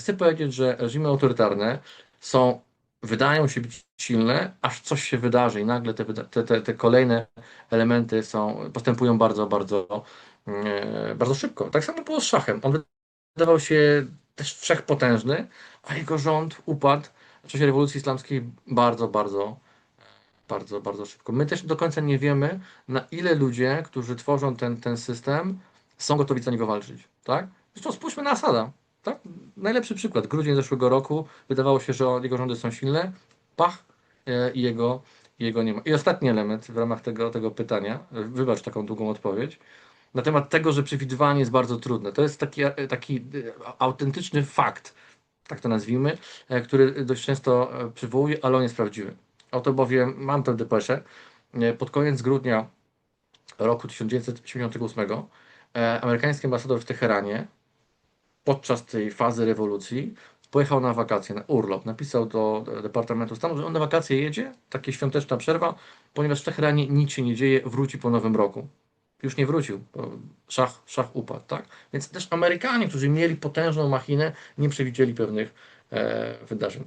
Chcę powiedzieć, że reżimy autorytarne są, wydają się być silne, aż coś się wydarzy i nagle te, te, te, kolejne elementy są, postępują bardzo, bardzo, e, bardzo szybko. Tak samo było z szachem. On wydawał się też wszechpotężny, a jego rząd upadł w czasie rewolucji islamskiej bardzo, bardzo, bardzo, bardzo szybko. My też do końca nie wiemy, na ile ludzie, którzy tworzą ten, ten system, są gotowi za niego walczyć. Tak? Zresztą spójrzmy na Asada. Tak? Najlepszy przykład. Grudzień zeszłego roku. Wydawało się, że jego rządy są silne. Pach e, i jego, jego nie ma. I ostatni element w ramach tego, tego pytania. Wybacz taką długą odpowiedź. Na temat tego, że przewidywanie jest bardzo trudne. To jest taki, e, taki e, autentyczny fakt, tak to nazwijmy, który dość często przywołuje, ale on jest prawdziwy. Oto bowiem mam tę depeszę. Pod koniec grudnia roku 1978 e, amerykański ambasador w Teheranie podczas tej fazy rewolucji pojechał na wakacje, na urlop. Napisał do Departamentu Stanu, że on na wakacje jedzie, takie świąteczna przerwa, ponieważ w Teheranie nic się nie dzieje, wróci po nowym roku. Już nie wrócił, bo szach, szach upadł, tak? Więc też Amerykanie, którzy mieli potężną machinę, nie przewidzieli pewnych e, wydarzeń.